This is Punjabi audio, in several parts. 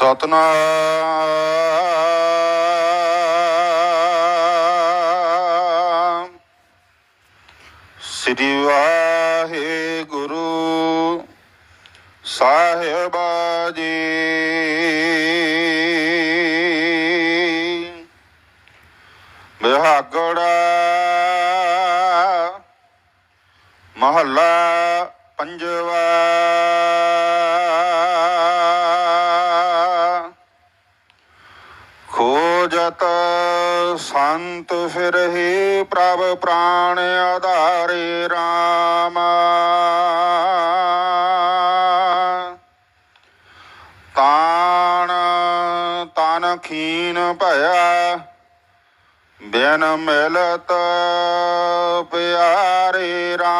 ਸਤਨਾਮ। ਸ੍ਰੀ ਵਾਹਿਗੁਰੂ ਸਾਹਿਬਾ ਜੀ। ਬਿਹਾਗੜਾ ਮਹੱਲਾ ਪੰਜਵਾ ਸੰਤ ਫਿਰਹਿ ਪ੍ਰਭ ਪ੍ਰਾਣ ਆਧਾਰੇ RAM ਤਾਣ ਤਨ ਖੀਨ ਭਇਆ ਬਿਨ ਮਿਲਤ ਪਿਆਰੇ RAM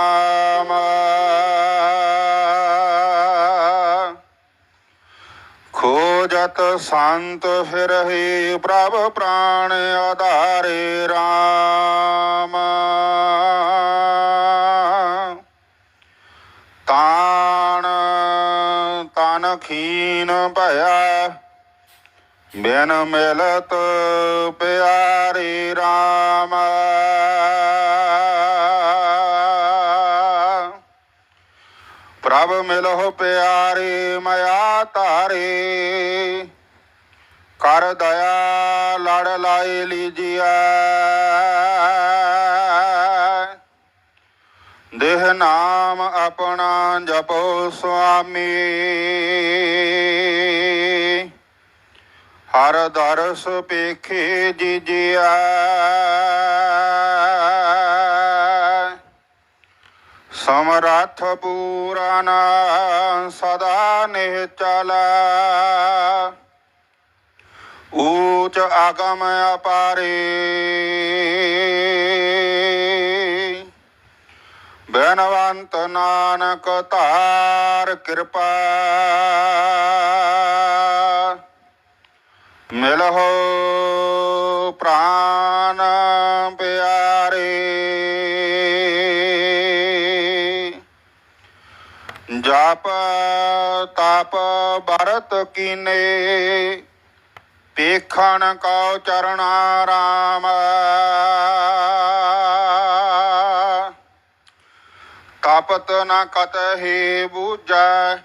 ਖੋਜਤ ਸੰਤ ਫਿਰਹਿ ਪ੍ਰਭ ਪ੍ਰਾਣ ਆਧਾਰੇ RAM ਤਾਣ, ਤਨ ਖੀਨ ਭਇਆ, ਬਿਨ ਮਿਲਤ ਪਿਆਰੀ RAM ਪ੍ਰਭ ਮਿਲਹੁ ਪਿਆਰੇ, ਮਾਇਆ ਧਾਰੇ। ਕਰ ਦਇਆ, ਲੜ ਲਾਏ ਲੀਜੀਐ। ਦੇਹ ਨਾਮ ਆਪਣਾ ਜਪੋ ਸੁਆਮੀ। ਹਰ ਦਰਸ ਪੇਖੇ ਜੀਜਿਆ ਰਥ ਪੂਰਨ ਸਦਾ ਨਿਹਚਲ ਊਚ ਆਗਮ ਅਪਾਰੇ। ਬੈਨਵੰਤ ਨਾਨਕ ਧਾਰ ਕਿਰਪਾ। ਮਿਲਹੁ ਪ੍ਰਾਨ ਜਪ ਤਪ ਬਰਤ ਕੀਨੇ। ਪੇਖਣ ਕਉ ਚਰਣਾ ਰਾਮ। ਤਪਤ ਨ ਕਤਹਿ ਬੂਝੈ,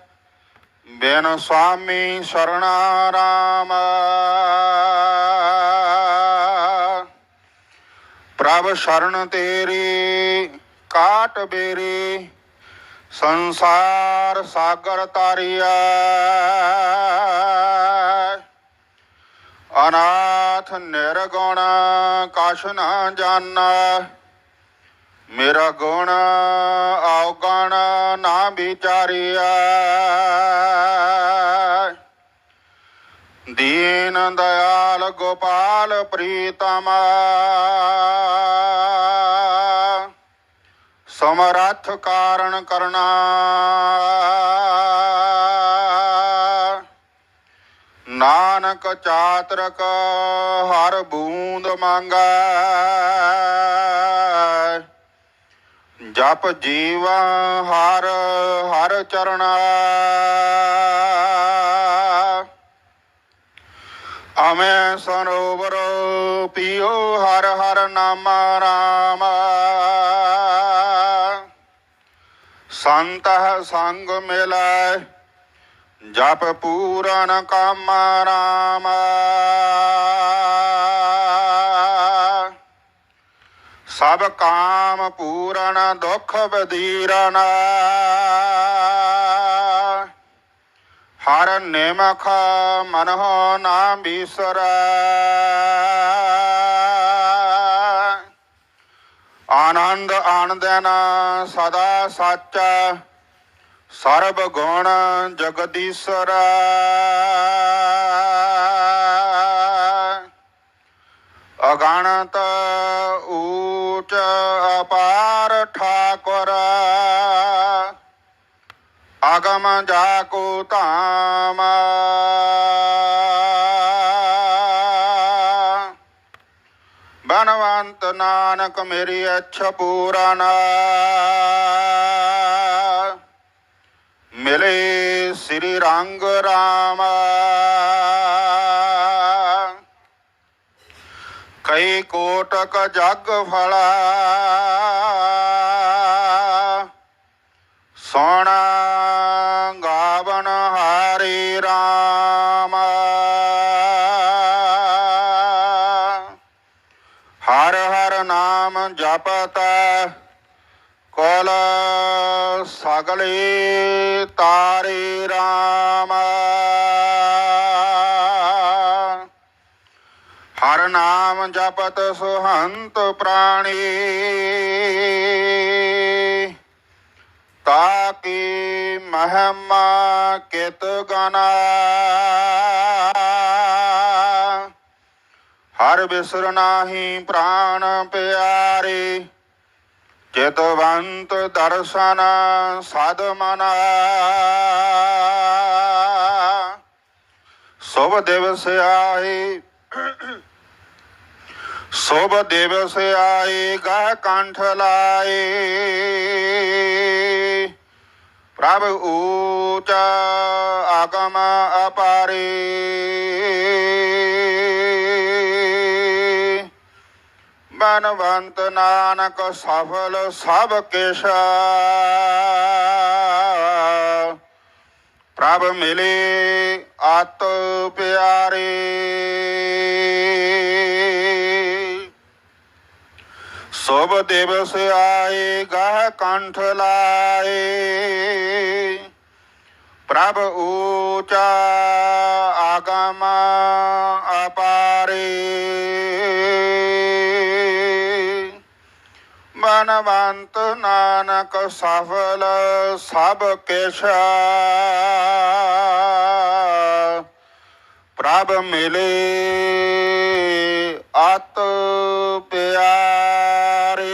ਬਿਨ ਸੁਆਮੀ ਸਰਣਾ ਰਾਮ। ਪ੍ਰਭ ਸ਼ਰਨ ਤੇਰੀ, ਕਾਟ ਬੇਰੀ। ਸੰਸਾਰ ਸਾਗਰ ਤਾਰਿਆ ਅਨਾਥ ਨਿਰਗੁਣ ਕਛ ਨਾ ਜਾਣਾ। ਮੇਰਾ ਗੁਣ ਔਗਣ ਨਾ ਵਿਚਾਰਿਆ ਦੀਨ ਦਇਆਲ ਗੋਪਾਲ ਪ੍ਰੀਤਮ। ਸਮਰੱਥ ਕਾਰਣ ਕਰਨਾ। ਨਾਨਕ ਚਾਤਰਕ ਹਰ ਬੂੰਦ ਮੰਗੈ। ਜਪ ਜੀਵ ਹਰ ਹਰ ਚਰਣਾ ਅਮੈ ਸਰੋਵਰ ਪੀਓ ਹਰ ਹਰ ਨਾਮ ਰਾਮ। ਸੰਤ ਸੰਗ ਮਿਲੈ, ਜਪ ਪੂਰਨ ਕਾਮ ਰਾਮ। ਸਭ ਕਾਮ ਪੂਰਨ, ਦੁਖ ਬਦੀਰਨ ਹਰ ਨਿਮਖ ਮਨਹੁ ਨਾ ਬਿਸਰੈ। ਆਨੰਦ ਆਨੰਦਨ ਸਦਾ ਸੱਚ, ਸਰਬ ਗੁਣ ਜਗਦੀਸ਼ਰ। ਅਗਣਤ ਊਚ ਅਪਾਰ ਠਾਕੁਰ। ਆਗਮ ਜਾ ਕੋ ਧਾਮ। ਬਨਵੰਤ ਨਾਨਕ ਮੇਰੀ ਅੱਛ ਪੂਰਨ। ਮਿਲੇ ਸ੍ਰੀ ਰੰਗ ਰਾਮ। ਕਈ ਕੋਟਕ ਜਗ ਫਲਾ। ਸੋਣਾ ਜਪਤ ਕੋਲ ਸਗਲੇ ਤਾਰੇ ਰਾਮ। ਹਰ ਨਾਮ ਜਪਤ ਸੁਹੰਤ ਪ੍ਰਾਣੀ। ਤਾਕੀ ਮਹਿਮਾ ਕਿਤ ਗਨਾ। ਹਰ ਬਿਸਰ ਨਾਹੀ ਪ੍ਰਾਣ ਪਿਆਰੇ ਚਿਤਵੰਤ ਦਰਸ਼ਨ ਸਦ ਮਨਾ। ਸੁਭ ਦਿਵਸ ਆਏ ਸੁਭ ਦਿਵਸ ਆਏ ਗਹ ਕੰਠ ਲਾਏ। ਪ੍ਰਭ ਊਚ ਆਗਮ ਅਪਾਰੇ। ਬਨਵੰਤ ਨਾਨਕ ਸਫਲ ਸਭ ਕਿਛ ਪ੍ਰਭ ਮਿਲੇ ਆਤ ਪਿਆਰੇ। ਸੁਭ ਦਿਵਸ ਆਏ, ਗਹ ਕੰਠ ਲਾਏ। ਪ੍ਰਭ ਊਚਾ ਆਗਮ ਅਪਾਰੇ। ਮਨਵੰਤ ਨਾਨਕ ਸਫਲ ਸਭ ਕਿਛ ਪ੍ਰਭ ਮਿਲੇ ਅਤ ਪਿਆਰੇ।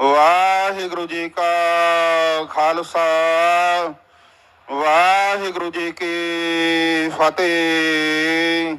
ਵਾਹਿਗੁਰੂ ਜੀ ਕਾ ਖਾਲਸਾ, ਵਾਹਿਗੁਰੂ ਜੀ ਕੀ ਫਤਿਹ।